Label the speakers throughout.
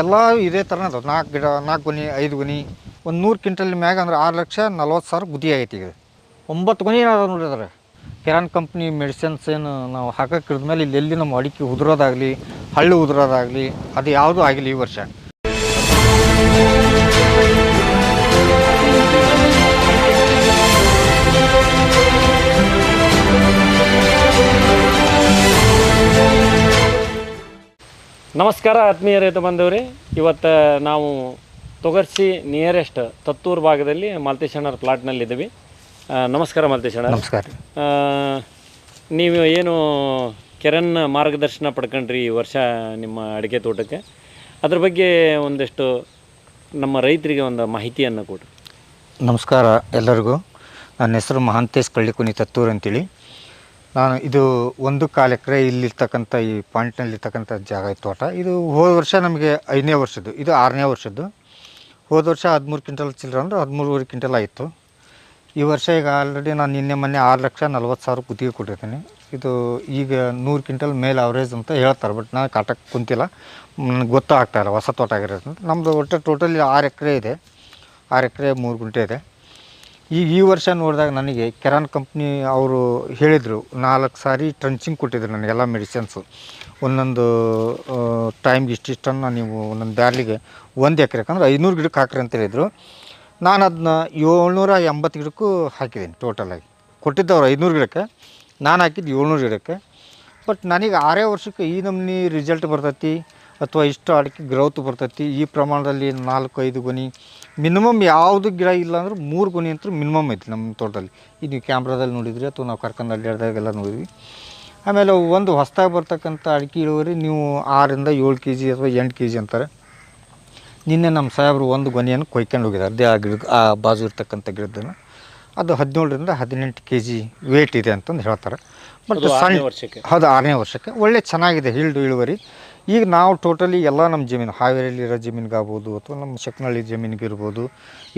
Speaker 1: ಎಲ್ಲ ಇದೇ ಥರನೇ ನಾಲ್ಕು ಗಿಡ ನಾಲ್ಕು ಗೊನಿ ಐದು ಗುನಿ ಒಂದು ನೂರು ಕ್ವಿಂಟಲ್ ಮ್ಯಾಗ ಅಂದ್ರೆ ಆರು ಲಕ್ಷ ನಲ್ವತ್ತು ಸಾವಿರ ಗುದಿ ಆಗೈತಿ ಈಗ. ಒಂಬತ್ತು ಗುನಿ ಅದಾವೆ ನೋಡಿದ್ರೆ ಅದ್ರ ಕೆರಾನ್ ಕಂಪ್ನಿ ಮೆಡಿಸಿನ್ಸ್ ಏನು ನಾವು ಹಾಕಕ್ಕೆ ಮೇಲೆ ಇಲ್ಲಿ ಎಲ್ಲಿ ನಮ್ಮ ಅಡಿಕೆ ಉದುರೋದಾಗಲಿ ಹಳ್ಳಿ ಉದುರೋದಾಗಲಿ ಅದು ಯಾವುದೂ ಆಗಿಲ್ಲ ಈ ವರ್ಷ.
Speaker 2: ನಮಸ್ಕಾರ ಆತ್ಮೀಯ ರೈತ ಬಂದವ್ರಿ ಇವತ್ತು ನಾವು ತೊಗರ್ಸಿ ನಿಯರೆಸ್ಟ್ ತತ್ತೂರು ಭಾಗದಲ್ಲಿ ಮಾಲ್ತೇಶಣ್ಣರ ಪ್ಲಾಟ್ನಲ್ಲಿದ್ದೀವಿ ನಮಸ್ಕಾರ ಮಾಲ್ತೇಶಣ್ಣ
Speaker 1: ನಮಸ್ಕಾರ.
Speaker 2: ನೀವು ಏನು ಕೆರನ್ನ ಮಾರ್ಗದರ್ಶನ ಪಡ್ಕೊಂಡ್ರಿ ಈ ವರ್ಷ ನಿಮ್ಮ ಅಡಿಕೆ ತೋಟಕ್ಕೆ? ಅದ್ರ ಬಗ್ಗೆ ಒಂದಿಷ್ಟು ನಮ್ಮ ರೈತರಿಗೆ ಒಂದು ಮಾಹಿತಿಯನ್ನು ಕೊಡ್ರಿ.
Speaker 1: ನಮಸ್ಕಾರ ಎಲ್ಲರಿಗೂ. ನನ್ನ ಹೆಸರು ಮಹಾಂತೇಶ್ ಕಳ್ಳಿಕುನಿ ತತ್ತೂರು ಅಂತೇಳಿ. ನಾನು ಇದು ಒಂದು ಕಾಲು ಎಕರೆ ಇಲ್ಲಿರ್ತಕ್ಕಂಥ ಈ ಪಾಯಿಂಟ್ನಲ್ಲಿರ್ತಕ್ಕಂಥ ಜಾಗ ತೋಟ. ಇದು ಹೋದ ವರ್ಷ ನಮಗೆ ಐದನೇ ವರ್ಷದ್ದು. ಇದು ಆರನೇ ವರ್ಷದ್ದು. ಹೋದ ವರ್ಷ ಹದಿಮೂರು ಕ್ವಿಂಟಲ್ ಚಿಲ್ಲರೆ ಅಂದ್ರೆ ಹದಿಮೂರುವರೆ ಕ್ವಿಂಟಲ್ ಆಯಿತು. ಈ ವರ್ಷ ಈಗ ಆಲ್ರೆಡಿ ನಾನು ನಿನ್ನೆ ಮೊನ್ನೆ ಆರು ಲಕ್ಷ ನಲ್ವತ್ತು ಸಾವಿರ ಗುತ್ತಿಗೆ ಕೊಟ್ಟಿದ್ದೀನಿ. ಇದು ಈಗ ನೂರು ಕ್ವಿಂಟಲ್ ಮೇಲೆ ಅವರೇಜ್ ಅಂತ ಹೇಳ್ತಾರೆ ಬಟ್ ನಾನು ಕಾಟಕ್ಕೆ ಕುಂತಿಲ್ಲ. ನನಗೆ ಗೊತ್ತಾಗ್ತಾ ಇಲ್ಲ, ಹೊಸ ತೋಟ ಆಗಿರೋದು ನಮ್ಮದು ಒಟ್ಟು ಟೋಟಲಿ ಆರು ಎಕರೆ ಇದೆ. ಆರು ಎಕರೆ ಮೂರು ಗುಂಟೆ ಇದೆ. ಈಗ ಈ ವರ್ಷ ನೋಡಿದಾಗ ನನಗೆ ಕೆರಾನ್ ಕಂಪ್ನಿ ಅವರು ಹೇಳಿದರು, ನಾಲ್ಕು ಸಾರಿ ಟ್ರಂಚಿಂಗ್ ಕೊಟ್ಟಿದ್ರು ನನಗೆಲ್ಲ ಮೆಡಿಸಿನ್ಸು. ಒಂದೊಂದು ಟೈಮ್ಗೆ ಇಷ್ಟಿಷ್ಟನ್ನು ನೀವು ಒಂದೊಂದು ಬ್ಯಾರ್ಲಿಗೆ ಒಂದು ಎಕರೆ ಅಂದ್ರೆ ಐನೂರು ಗಿಡಕ್ಕೆ ಹಾಕ್ರಿ ಅಂತ ಹೇಳಿದರು. ನಾನು ಅದನ್ನ ಏಳ್ನೂರ ಎಂಬತ್ತು ಗಿಡಕ್ಕೂ ಹಾಕಿದ್ದೀನಿ ಟೋಟಲಾಗಿ ಕೊಟ್ಟಿದ್ದವ್ರು ಐನೂರು ಗಿಡಕ್ಕೆ, ನಾನು ಹಾಕಿದ್ದು ಏಳ್ನೂರು ಗಿಡಕ್ಕೆ. ಬಟ್ ನನಗೆ ಆರೇ ವರ್ಷಕ್ಕೆ ಈ ನಮ್ನಿ ರಿಸಲ್ಟ್ ಬರ್ತೈತಿ. ಅಥವಾ ಇಷ್ಟು ಅಡಿಕೆ ಗ್ರೌತ್ ಬರ್ತೈತಿ. ಈ ಪ್ರಮಾಣದಲ್ಲಿ ನಾಲ್ಕು ಐದು ಗೊನಿ ಮಿನಿಮಮ್ ಯಾವುದು ಗಿಡ ಇಲ್ಲ ಅಂದ್ರೆ ಮೂರು ಗೊನಿ ಅಂತೂ ಮಿನಿಮಮ್ ಐತಿ ನಮ್ಮ ತೋಟದಲ್ಲಿ. ಇದು ನೀವು ಕ್ಯಾಮ್ರಾದಲ್ಲಿ ನೋಡಿದ್ರಿ ಅಥವಾ ನಾವು ಕರ್ಕೊಂಡು ಅಡ್ಡಾಡ್ದಾಗೆಲ್ಲ ನೋಡಿದ್ವಿ. ಆಮೇಲೆ ಒಂದು ಹೊಸದಾಗಿ ಬರ್ತಕ್ಕಂಥ ಅಡಿಕೆ ಇಳುವರಿ ನೀವು ಆರರಿಂದ ಏಳು ಕೆ ಜಿ ಅಥವಾ ಎಂಟು ಕೆ ಜಿ ಅಂತಾರೆ. ನಿನ್ನೆ ನಮ್ಮ ಸಾಹೇಬರು ಒಂದು ಗೊನೆಯನ್ನು ಕೊಯ್ಕೊಂಡು ಹೋಗಿದ್ದಾರೆ. ಅದೇ ಆ ಗಿಡ ಆ ಬಾಜು ಇರ್ತಕ್ಕಂಥ ಗಿಡದನ್ನು. ಅದು ಹದಿನೇಳರಿಂದ ಹದಿನೆಂಟು ಕೆ ಜಿ ವೇಟ್ ಇದೆ ಅಂತಂದು ಹೇಳ್ತಾರೆ. ಬಟ್ ಸಣ್ಣ
Speaker 2: ವರ್ಷಕ್ಕೆ.
Speaker 1: ಹೌದು ಆರನೇ ವರ್ಷಕ್ಕೆ. ಒಳ್ಳೆ ಚೆನ್ನಾಗಿದೆ ಹಿಲ್ಡು ಇಳುವರಿ. ಈಗ ನಾವು ಟೋಟಲಿ ಎಲ್ಲ ನಮ್ಮ ಜಮೀನು, ಹಾವೇರಿಯಲ್ಲಿ ಇರೋ ಜಮೀನಿಗಾಗ್ಬೋದು ಅಥವಾ ನಮ್ಮ ಶಕ್ನಳ್ಳಿ ಜಮೀನಿಗೆ ಇರ್ಬೋದು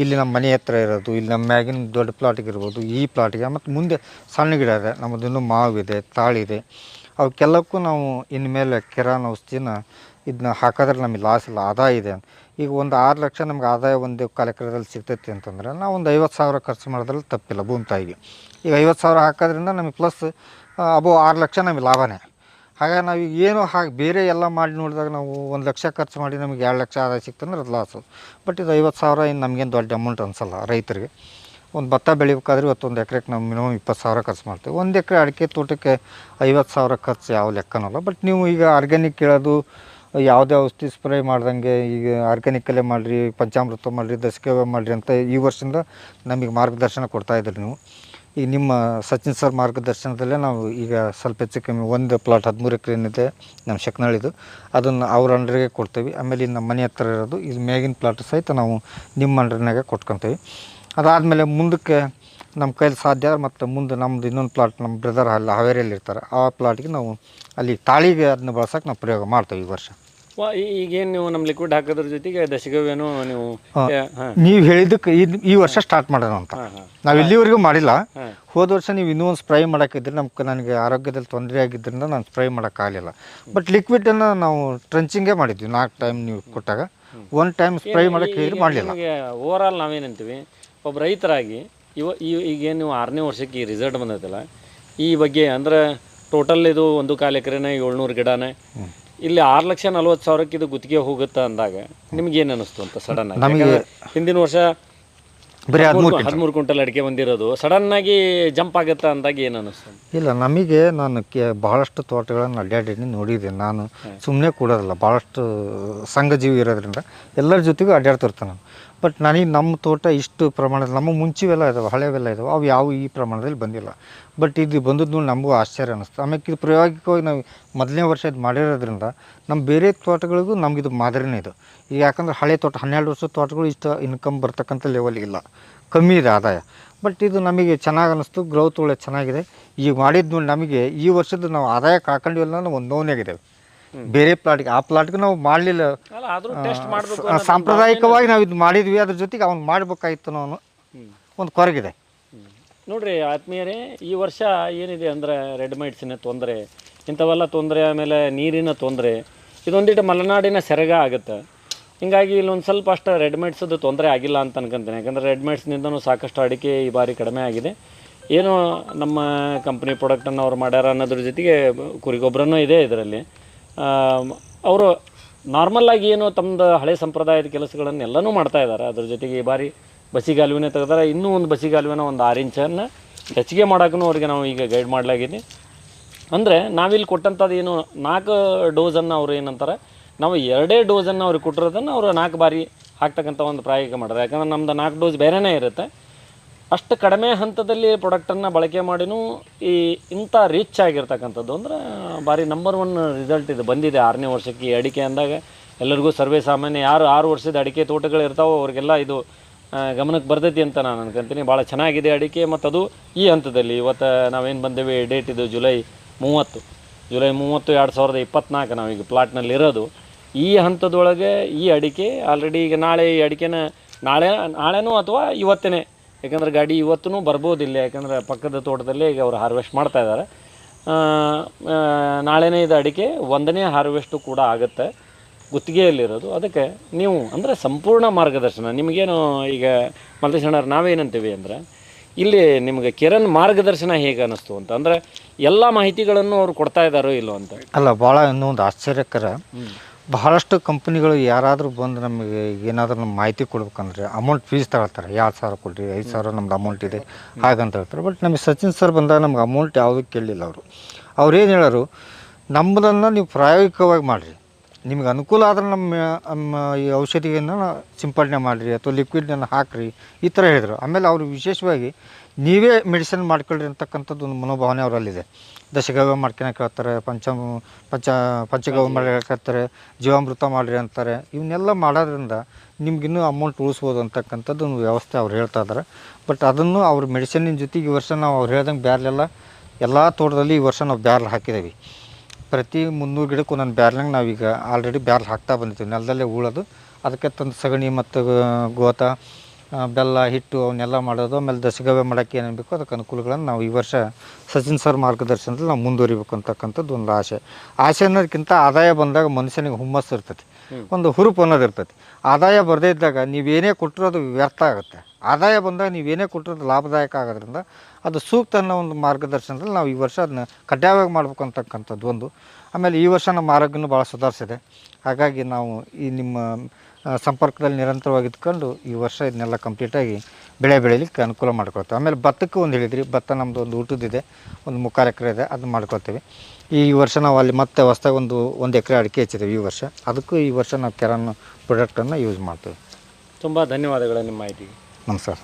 Speaker 1: ಇಲ್ಲಿ ನಮ್ಮ ಮನೆ ಹತ್ರ ಇರೋದು, ಇಲ್ಲಿ ನಮ್ಮ ಮ್ಯಾಗಿನ ದೊಡ್ಡ ಪ್ಲಾಟಿಗಿರ್ಬೋದು ಈ ಪ್ಲಾಟಿಗೆ ಮತ್ತು ಮುಂದೆ ಸಣ್ಣ ಗಿಡ ಇದೆ ನಮ್ಮದು ಇನ್ನೂ ಮಾವಿದೆ ತಾಳಿದೆ ಅವಕ್ಕೆಲ್ಲಕ್ಕೂ ನಾವು ಇನ್ಮೇಲೆ ಕಿರಾನ್ ಔಷಧಿನ ಇದನ್ನ ಹಾಕಿದ್ರೆ ನಮಗೆ ಲಾಸ್ ಇಲ್ಲ ಆದಾಯ ಇದೆ ಈಗ ಒಂದು ಆರು ಲಕ್ಷ ನಮ್ಗೆ ಆದಾಯ ಒಂದು ಕಾರ್ಯಕ್ರಮದಲ್ಲಿ ಸಿಗ್ತೈತಿ ಅಂತಂದ್ರೆ ನಾವು ಒಂದು ಐವತ್ತು ಸಾವಿರ ಖರ್ಚು ಮಾಡೋದ್ರಲ್ಲಿ ತಪ್ಪಿಲ್ಲ ಭೂಮಿ ತಾಯಿಗೆ. ಈಗ ಐವತ್ತು ಸಾವಿರ ಹಾಕೋದ್ರಿಂದ ನಮಗೆ ಪ್ಲಸ್ ಅಬೋ ಆರು ಲಕ್ಷ ನಮಗೆ ಲಾಭನೇ. ಹಾಗಾಗಿ ನಾವು ಈಗ ಏನು ಹಾಗೆ ಬೇರೆ ಎಲ್ಲ ಮಾಡಿ ನೋಡಿದಾಗ ನಾವು ಒಂದು ಲಕ್ಷ ಖರ್ಚು ಮಾಡಿ ನಮಗೆ ಎರಡು ಲಕ್ಷ ಆದಾಯ ಸಿಕ್ತಂದ್ರೆ ಅದು ಲಾಸು ಬಟ್ ಇದು ಐವತ್ತು ಸಾವಿರ ಇನ್ನು ನಮಗೇನು ದೊಡ್ಡ ಅಮೌಂಟ್ ಅನ್ಸಲ್ಲ ರೈತರಿಗೆ. ಒಂದು ಭತ್ತ ಬೆಳಿಬೇಕಾದ್ರೆ ಇವತ್ತೊಂದು ಎಕರೆಗೆ ನಾವು ಮಿನಿಮಮ್ ಇಪ್ಪತ್ತು ಸಾವಿರ ಖರ್ಚು ಮಾಡ್ತೀವಿ. ಒಂದು ಎಕರೆ ಅಡಿಕೆ ತೋಟಕ್ಕೆ ಐವತ್ತು ಸಾವಿರ ಖರ್ಚು ಯಾವ ಲೆಕ್ಕನಲ್ಲ. ಬಟ್ ನೀವು ಈಗ ಆರ್ಗ್ಯಾನಿಕ್ ಕೇಳೋದು, ಯಾವುದೇ ಔಷಧಿ ಸ್ಪ್ರೇ ಮಾಡ್ದಂಗೆ ಈಗ ಆರ್ಗ್ಯಾನಿಕಲ್ಲೇ ಮಾಡಿರಿ, ಪಂಚಾಮೃತ ಮಾಡಿರಿ ದಸಕೇವ ಮಾಡಿರಿ ಅಂತ ಈ ವರ್ಷದಿಂದ ನಮಗೆ ಮಾರ್ಗದರ್ಶನ ಕೊಡ್ತಾ ಇದ್ರಿ ನೀವು. ಈಗ ನಿಮ್ಮ ಸಚಿನ್ ಸರ್ ಮಾರ್ಗದರ್ಶನದಲ್ಲೇ ನಾವು ಈಗ ಸ್ವಲ್ಪ ಹೆಚ್ಚು ಕಮ್ಮಿ ಒಂದು ಪ್ಲಾಟ್ ಹದಿಮೂರು ಎಕರೆ ಏನಿದೆ ನಮ್ಮ ಶಕ್ನಳ್ಳಿದು ಅದನ್ನು ಅವ್ರ ಅಂಡ್ರಿಗೆ ಕೊಡ್ತೀವಿ. ಆಮೇಲೆ ನಮ್ಮ ಮನೆ ಹತ್ರ ಇರೋದು, ಇದು ಮೇಗಿನ ಪ್ಲಾಟ್ ಸಹಿತ ನಾವು ನಿಮ್ಮ ಅಂಡ್ರಿನಾಗೆ ಕೊಟ್ಕೊತೀವಿ. ಅದಾದಮೇಲೆ ಮುಂದಕ್ಕೆ ನಮ್ಮ ಕೈಲಿ ಸಾಧ್ಯ ಮತ್ತು ಮುಂದೆ ನಮ್ಮದು ಇನ್ನೊಂದು ಪ್ಲಾಟ್ ನಮ್ಮ ಬ್ರದರ್ ಅಲ್ಲಿ ಹಾವೇರಿಯಲ್ಲಿ ಇರ್ತಾರೆ ಆ ಪ್ಲಾಟ್ಗೆ ನಾವು ಅಲ್ಲಿ ತಾಳಿಗೆ ಅದನ್ನ ಬಳಸೋಕೆ ನಾವು ಪ್ರಯೋಗ ಮಾಡ್ತೇವೆ ಈ ವರ್ಷ.
Speaker 2: ವಾ ಈ- ಈಗೇನು ನೀವು ನಮ್ಮ ಲಿಕ್ವಿಡ್ ಹಾಕೋದ್ರ ಜೊತೆಗೆ ನೀವು
Speaker 1: ನೀವು ಹೇಳಿದ್ದಕ್ಕೆ ಈ ಈ ವರ್ಷ ಸ್ಟಾರ್ಟ್ ಮಾಡೋಣ ಅಂತ. ನಾವು ಇಲ್ಲಿವರೆಗೂ ಮಾಡಿಲ್ಲ. ಹೋದ ವರ್ಷ ನೀವು ಇನ್ನೂ ಒಂದು ಸ್ಪ್ರೈ ಮಾಡೋಕ್ಕಿದ್ರೆ ನಮ್ಗೆ ನನಗೆ ಆರೋಗ್ಯದಲ್ಲಿ ತೊಂದರೆ ಆಗಿದ್ದರಿಂದ ನಾನು ಸ್ಪ್ರೈ ಮಾಡೋಕ್ಕಾಗಲಿಲ್ಲ ಬಟ್ ಲಿಕ್ವಿಡನ್ನು ನಾವು ಟ್ರಂಚಿಂಗೇ ಮಾಡಿದ್ವಿ. ನಾಲ್ಕು ಟೈಮ್ ನೀವು ಕೊಟ್ಟಾಗ. ಒನ್ ಟೈಮ್ ಸ್ಪ್ರೈ ಮಾಡೋಕ್ಕೆ ಹೇಳಿದ್ರೆ ಮಾಡಲಿಲ್ಲ.
Speaker 2: ಓವರ್ ಆಲ್ ನಾವೇನಂತೀವಿ ಒಬ್ಬ ರೈತರಾಗಿ ಇವ ಈ- ಈಗೇನು ನೀವು ಆರನೇ ವರ್ಷಕ್ಕೆ ಈ ರಿಸಲ್ಟ್ ಬಂದೈತಲ್ಲ ಈ ಬಗ್ಗೆ ಅಂದ್ರೆ ಟೋಟಲ್ ಇದು ಒಂದು ಕಾಲು ಎಕರೆನೇ ಏಳ್ನೂರು ಗಿಡನೇ ಇಲ್ಲಿ ಆರು ಲಕ್ಷ ನಲ್ವತ್ತು ಸಾವಿರಕ್ಕೆ ಇದು ಗುತ್ತಿಗೆ ಹೋಗುತ್ತೆ ಅಂದಾಗ ನಿಮ್ಗೆ ಏನು ಅನಿಸ್ತು ಅಂತ ಸಡನ್ ಆಗಿ?
Speaker 1: ನಮಗೆ-
Speaker 2: ಹಿಂದಿನ ವರ್ಷ
Speaker 1: ಬರೀ ಹದಿಮೂರು
Speaker 2: ಹದಿಮೂರು ಕ್ವಿಂಟಲ್. ಅಡಿಕೆ ಬಂದಿರೋದು. ಸಡನ್ ಆಗಿ ಜಂಪ್ ಆಗುತ್ತೆ ಅಂದಾಗ ಏನು ಅನಿಸ್ತು?
Speaker 1: ಇಲ್ಲ ನಮಗೆ ನಾನು ಕೆ ಭಾಳಷ್ಟು ತೋಟಗಳನ್ನು ಅಡ್ಡಾಡಿ ನೋಡಿದ್ದೀನಿ. ನಾನು ಸುಮ್ಮನೆ ಕೂಡೋದಿಲ್ಲ ಭಾಳಷ್ಟು ಸಂಘಜೀವಿ ಇರೋದ್ರಿಂದ ಎಲ್ಲರ ಜೊತೆಗೂ ಅಡ್ಡಾಡ್ತಿರ್ತಾನೆ ನಾನು. ಬಟ್ ನನಗೆ ನಮ್ಮ ತೋಟ ಇಷ್ಟು ಪ್ರಮಾಣದಲ್ಲಿ, ನಮ್ಮ ಮುಂಚಿವೆಲ್ಲ ಇದಾವೆ, ಹಳೆವೆಲ್ಲ ಇದಾವೆ, ಅವು ಯಾವ ಈ ಪ್ರಮಾಣದಲ್ಲಿ ಬಂದಿಲ್ಲ. ಬಟ್ ಇದು ಬಂದದ್ದು ನಮಗೂ ಆಶ್ಚರ್ಯ ಅನ್ನಿಸ್ತು. ಆಮೇಲೆ ಇದು ಪ್ರಾಯೋಗಿಕವಾಗಿ ನಾವು ಮೊದಲನೇ ವರ್ಷ ಇದು ಮಾಡಿರೋದ್ರಿಂದ ನಮ್ಮ ಬೇರೆ ತೋಟಗಳಿಗೂ ನಮಗಿದು ಮಾದರಿನೇ ಇದು. ಈಗ ಯಾಕಂದ್ರೆ ಹಳೆ ತೋಟ, ಹನ್ನೆರಡು ವರ್ಷದ ತೋಟಗಳು ಇಷ್ಟು ಇನ್ಕಮ್ ಬರ್ತಕ್ಕಂಥ ಲೆವೆಲ್ ಇಲ್ಲ. ಕಮ್ಮಿ ಇದೆ ಆದಾಯ. ಬಟ್ ಇದು ನಮಗೆ ಚೆನ್ನಾಗಿ ಅನ್ನಿಸ್ತು ಗ್ರೌತ್ ಒಳ್ಳೆ ಚೆನ್ನಾಗಿದೆ. ಈಗ ಮಾಡಿದ್ದು ನಮಗೆ ಈ ವರ್ಷದ ನಾವು ಆದಾಯ ಕಾಕೊಂಡಿವಲ್ಲ ಅನ್ನೋ ಒಂದು ನೋವಾಗಿದ್ದೇವೆ ಬೇರೆ ಪ್ಲಾಟ್ಗೆ ಆ ಪ್ಲಾಟ್ಗೆ ನಾವು ಮಾಡಲಿಲ್ಲ. ಸಾಂಪ್ರದಾಯಿಕವಾಗಿ ನಾವು ಇದು ಮಾಡಿದ್ವಿ ಅದ್ರ ಜೊತೆಗೆ ಅವ್ನು ಮಾಡಬೇಕಾಗಿತ್ತು ನಾನು ಒಂದು ಕೊರಗಿದೆ.
Speaker 2: ನೋಡ್ರಿ ಆತ್ಮೀಯರೇ ಈ ವರ್ಷ ಏನಿದೆ ಅಂದ್ರೆ ರೆಡ್ ಮೈಟ್ಸಿನ ತೊಂದರೆ ಇಂಥವೆಲ್ಲ ತೊಂದರೆ ಆಮೇಲೆ ನೀರಿನ ತೊಂದರೆ ಇದೊಂದಿಟ್ಟು ಮಲೆನಾಡಿನ ಸೆರಗ ಆಗುತ್ತೆ. ಹಿಂಗಾಗಿ ಇಲ್ಲೊಂದು ಸ್ವಲ್ಪ ಅಷ್ಟು ರೆಡ್ಮೇಡ್ಸದು ತೊಂದರೆ ಆಗಿಲ್ಲ ಅಂತ ಅನ್ಕೊಂತೀನಿ. ಯಾಕಂದರೆ ರೆಡ್ಮೇಡ್ಸ್ನಿಂದನೂ ಸಾಕಷ್ಟು ಅಡಿಕೆ ಈ ಬಾರಿ ಕಡಿಮೆ ಆಗಿದೆ. ಏನೋ ನಮ್ಮ ಕಂಪ್ನಿ ಪ್ರಾಡಕ್ಟನ್ನು ಅವ್ರು ಮಾಡ್ಯಾರ ಅನ್ನೋದ್ರ ಜೊತೆಗೆ ಕುರಿಗೊಬ್ಬರನೂ ಇದೆ ಇದರಲ್ಲಿ. ಅವರು ನಾರ್ಮಲ್ಲಾಗಿ ಏನು ತಮ್ಮದು ಹಳೆ ಸಂಪ್ರದಾಯದ ಕೆಲಸಗಳನ್ನು ಎಲ್ಲನೂ ಮಾಡ್ತಾ ಇದ್ದಾರೆ ಅದ್ರ ಜೊತೆಗೆ ಈ ಬಾರಿ ಬಸಿಗಾಲುವಿನ ತೆಗೆದಾರೆ. ಇನ್ನೂ ಒಂದು ಬಸಿಗಾಲುವಿನ ಒಂದು ಆರು ಇಂಚನ್ನು ಹೆಚ್ಚಿಗೆ ಮಾಡೋಕ್ಕೂ ಅವ್ರಿಗೆ ನಾವು ಈಗ ಗೈಡ್ ಮಾಡಲಾಗಿದೆ ಅಂದರೆ ನಾವಿಲ್ಲಿ ಕೊಟ್ಟಂಥದ್ದು ಏನು ನಾಲ್ಕು ಡೋಸನ್ನು ಅವರು ಏನಂತಾರೆ, ನಾವು ಎರಡೇ ಡೋಸನ್ನು ಅವ್ರಿಗೆ ಕೊಟ್ಟಿರೋದನ್ನು ಅವರು ನಾಲ್ಕು ಬಾರಿ ಹಾಕ್ತಕ್ಕಂಥ ಒಂದು ಪ್ರಾಯೋಗಿಕ ಮಾಡಿದ್ರೆ ಯಾಕಂದ್ರೆ ನಮ್ದು ನಾಲ್ಕು ಡೋಸ್ ಬೇರೆನೇ ಇರುತ್ತೆ. ಅಷ್ಟು ಕಡಿಮೆ ಹಂತದಲ್ಲಿ ಪ್ರಾಡಕ್ಟನ್ನು ಬಳಕೆ ಮಾಡಿನೂ ಈ ಇಂಥ ರೀಚ್ ಆಗಿರ್ತಕ್ಕಂಥದ್ದು ಅಂದ್ರೆ ಭಾರಿ ನಂಬರ್ ಒನ್ ರಿಸಲ್ಟ್ ಇದು ಬಂದಿದೆ. ಆರನೇ ವರ್ಷಕ್ಕೆ ಈ ಅಡಿಕೆ ಅಂದಾಗ ಎಲ್ಲರಿಗೂ ಸರ್ವೇ ಸಾಮಾನ್ಯ. ಯಾರು ಆರು ವರ್ಷದ ಅಡಿಕೆ ತೋಟಗಳು ಇರ್ತಾವೋ ಅವ್ರಿಗೆಲ್ಲ ಇದು ಗಮನಕ್ಕೆ ಬರ್ತೈತಿ ಅಂತ ನಾನು ಅನ್ಕೊಂತೀನಿ. ಭಾಳ ಚೆನ್ನಾಗಿದೆ ಅಡಿಕೆ ಮತ್ತು ಅದು ಈ ಹಂತದಲ್ಲಿ. ಇವತ್ತು ನಾವೇನು ಬಂದೇವೆ ಡೇಟ್ ಇದು ಜುಲೈ ಮೂವತ್ತು. ಜುಲೈ ಮೂವತ್ತು ಎರಡು ಸಾವಿರದ ಇಪ್ಪತ್ನಾಲ್ಕು ನಾವೀಗ ಪ್ಲಾಟ್ನಲ್ಲಿ ಇರೋದು. ಈ ಹಂತದೊಳಗೆ ಈ ಅಡಿಕೆ ಆಲ್ರೆಡಿ ಈಗ ನಾಳೆ ಈ ಅಡಿಕೆನ ನಾಳೆ, ನಾಳೆನೂ ಅಥವಾ ಇವತ್ತೇ ಯಾಕಂದ್ರೆ ಗಾಡಿ ಇವತ್ತೂ ಬರ್ಬೋದಿಲ್ಲ ಯಾಕಂದ್ರೆ ಪಕ್ಕದ ತೋಟದಲ್ಲಿ ಈಗ ಅವ್ರು ಹಾರ್ವೆಸ್ಟ್ ಮಾಡ್ತಾ ಇದ್ದಾರೆ. ನಾಳೆನೇ ಇದು ಅಡಿಕೆ ಒಂದನೇ ಹಾರ್ವೆಸ್ಟು ಕೂಡ ಆಗುತ್ತೆ ಗುತ್ತಿಗೆಯಲ್ಲಿರೋದು. ಅದಕ್ಕೆ ನೀವು ಅಂದರೆ ಸಂಪೂರ್ಣ ಮಾರ್ಗದರ್ಶನ. ನಿಮಗೇನು ಈಗ ಮಲ್ಲೇಶಣ್ಣವ್ರು ನಾವೇನಂತೀವಿ ಅಂದರೆ ಇಲ್ಲಿ ನಿಮಗೆ ಕಿರಣ್ ಮಾರ್ಗದರ್ಶನ ಹೇಗೆ ಅನ್ನಿಸ್ತು ಅಂತ. ಅಂದರೆ ಎಲ್ಲ ಮಾಹಿತಿಗಳನ್ನು ಅವರು ಕೊಡ್ತಾ ಇದ್ದಾರೋ ಇಲ್ಲೋ ಅಂತ.
Speaker 1: ಅಲ್ಲ ಭಾಳ ಇನ್ನೊಂದು ಆಶ್ಚರ್ಯಕರ. ಬಹಳಷ್ಟು ಕಂಪ್ನಿಗಳು ಯಾರಾದರೂ ಬಂದು ನಮಗೆ ಏನಾದರೂ ನಮ್ಮ ಮಾಹಿತಿ ಕೊಡ್ಬೇಕಂದ್ರೆ ಅಮೌಂಟ್ ಫೀಸ್ ತಗೊಳ್ತಾರೆ. ಎರಡು ಸಾವಿರ ಕೊಡ್ರಿ, ಐದು ಸಾವಿರ ನಮ್ದು ಅಮೌಂಟ್ ಇದೆ ಹಾಗಂತ ಹೇಳ್ತಾರೆ. ಬಟ್ ನಮಗೆ ಸಚಿನ್ ಸರ್ ಬಂದಾಗ ನಮ್ಗೆ ಅಮೌಂಟ್ ಯಾವುದೂ ಕೇಳಲಿಲ್ಲ ಅವರು. ಅವ್ರು ಏನು ಹೇಳೋರು ನಮ್ಮದನ್ನು ನೀವು ಪ್ರಾಯೋಗಿಕವಾಗಿ ಮಾಡಿರಿ. ನಿಮ್ಗೆ ಅನುಕೂಲ ಆದ್ರೆ ನಮ್ಮ ಈ ಔಷಧಿಯನ್ನು ಸಿಂಪಡಣೆ ಮಾಡಿರಿ ಅಥವಾ ಲಿಕ್ವಿಡನ್ನು ಹಾಕಿರಿ ಈ ಥರ ಹೇಳಿದರು. ಆಮೇಲೆ ಅವರು ವಿಶೇಷವಾಗಿ ನೀವೇ ಮೆಡಿಸಿನ್ ಮಾಡ್ಕೊಳ್ರಿ ಅಂತಕ್ಕಂಥದ್ದು ಒಂದು ಮನೋಭಾವನೆ ಅವರಲ್ಲಿದೆ. ದಶಗವ್ಯ ಮಾಡ್ಕೊಳಕ್ಕೆ ಹೇಳ್ತಾರೆ ಪಂಚ ಪಂಚ ಪಂಚಗವ್ಯ ಮಾಡ್ಕೊಳಕ್ಕೆ ಹೇಳ್ತಾರೆ ಜೀವಾಮೃತ ಮಾಡಿರಿ ಅಂತಾರೆ. ಇವನ್ನೆಲ್ಲ ಮಾಡೋದ್ರಿಂದ ನಿಮ್ಗಿನ್ನೂ ಅಮೌಂಟ್ ಉಳಿಸ್ಬೋದು ಅಂತಕ್ಕಂಥದ್ದು ಒಂದು ವ್ಯವಸ್ಥೆ ಅವ್ರು ಹೇಳ್ತಾ ಇದ್ದಾರೆ. ಬಟ್ ಅದನ್ನು ಅವ್ರ ಮೆಡಿಸಿನ್ ಜೊತೆಗೆ ಈ ವರ್ಷ ನಾವು ಅವ್ರು ಹೇಳ್ದಂಗೆ ಬ್ಯಾರ್ಲೆಲ್ಲ ಎಲ್ಲ ತೋಟದಲ್ಲಿ ಈ ವರ್ಷ ನಾವು ಬ್ಯಾರ್ಲ್ ಹಾಕಿದ್ದೀವಿ ಪ್ರತಿ ಮುನ್ನೂರು ಗಿಡಕ್ಕೆ ಒಂದೊಂದು ಬ್ಯಾರ್ಲಂಗೆ ನಾವೀಗ ಆಲ್ರೆಡಿ ಬ್ಯಾರ್ಲ್ ಹಾಕ್ತಾ ಬಂದಿದ್ದೀವಿ. ನೆಲದಲ್ಲೇ ಉಳೋದು. ಅದಕ್ಕೆ ತಂದು ಸಗಣಿ ಮತ್ತು ಗೋತ ಬೆಲ್ಲ ಹಿಟ್ಟು ಅವನ್ನೆಲ್ಲ ಮಾಡೋದು. ಆಮೇಲೆ ದಸಗವೆ ಮಾಡೋಕ್ಕೆ ಏನೇನು ಬೇಕು ಅದಕ್ಕೆ ಅನುಕೂಲಗಳನ್ನು ನಾವು ಈ ವರ್ಷ ಸಚಿನ್ ಸರ್ ಮಾರ್ಗದರ್ಶನದಲ್ಲಿ ನಾವು ಮುಂದುವರಿಬೇಕು ಅಂತಕ್ಕಂಥದ್ದು ಒಂದು ಆಸೆ. ಆಸೆ ಅನ್ನೋದಕ್ಕಿಂತ ಆದಾಯ ಬಂದಾಗ ಮನುಷ್ಯನಿಗೆ ಹುಮ್ಮಸ್ಸು ಇರ್ತೈತಿ. ಒಂದು ಹುರುಪು ಅನ್ನೋದು ಇರ್ತೈತಿ. ಆದಾಯ ಬರದೇ ಇದ್ದಾಗ ನೀವೇನೇ ಕೊಟ್ಟರು ಅದು ವ್ಯರ್ಥ ಆಗುತ್ತೆ. ಆದಾಯ ಬಂದಾಗ ನೀವೇನೇ ಕೊಟ್ಟಿರೋದು ಲಾಭದಾಯಕ ಆಗೋದ್ರಿಂದ ಅದು ಸೂಕ್ತ ಅನ್ನೋ ಒಂದು ಮಾರ್ಗದರ್ಶನದಲ್ಲಿ ನಾವು ಈ ವರ್ಷ ಅದನ್ನ ಕಡ್ಡಾಯವಾಗಿ ಮಾಡ್ಬೇಕು ಅಂತಕ್ಕಂಥದ್ದು ಒಂದು. ಆಮೇಲೆ ಈ ವರ್ಷ ನಮ್ಮ ಆರೋಗ್ಯನೂ ಭಾಳ ಸುಧಾರಿಸಿದೆ. ಹಾಗಾಗಿ ನಾವು ಈ ನಿಮ್ಮ ಸಂಪರ್ಕದಲ್ಲಿ ನಿರಂತರವಾಗಿ ಇದ್ಕೊಂಡು ಈ ವರ್ಷ ಇದನ್ನೆಲ್ಲ ಕಂಪ್ಲೀಟಾಗಿ ಬೆಳೆ ಬೆಳೀಲಿಕ್ಕೆ ಅನುಕೂಲ ಮಾಡ್ಕೊಳ್ತೇವೆ. ಆಮೇಲೆ ಭತ್ತಕ್ಕೆ ಒಂದು ಹೇಳಿದ್ರಿ, ಭತ್ತ ನಮ್ಮದು ಒಂದು ಊಟದಿದೆ ಒಂದು ಮುಕ್ಕಾಲು ಎಕರೆ ಇದೆ, ಅದನ್ನ ಮಾಡ್ಕೊಳ್ತೀವಿ. ಈ ವರ್ಷ ನಾವು ಅಲ್ಲಿ ಮತ್ತೆ ಹೊಸ್ದಾಗಿ ಒಂದು ಒಂದು ಎಕರೆ ಅಡಿಕೆ ಹೆಚ್ಚಿದ್ದೇವೆ ಈ ವರ್ಷ. ಅದಕ್ಕೂ ಈ ವರ್ಷ ನಾವು ಕೆರನ್ ಪ್ರಾಡಕ್ಟನ್ನು ಯೂಸ್ ಮಾಡ್ತೀವಿ.
Speaker 2: ತುಂಬ ಧನ್ಯವಾದಗಳು ನಿಮ್ಮ ಮಾಹಿತಿಗೆ.
Speaker 1: ನಮಸ್ಕಾರ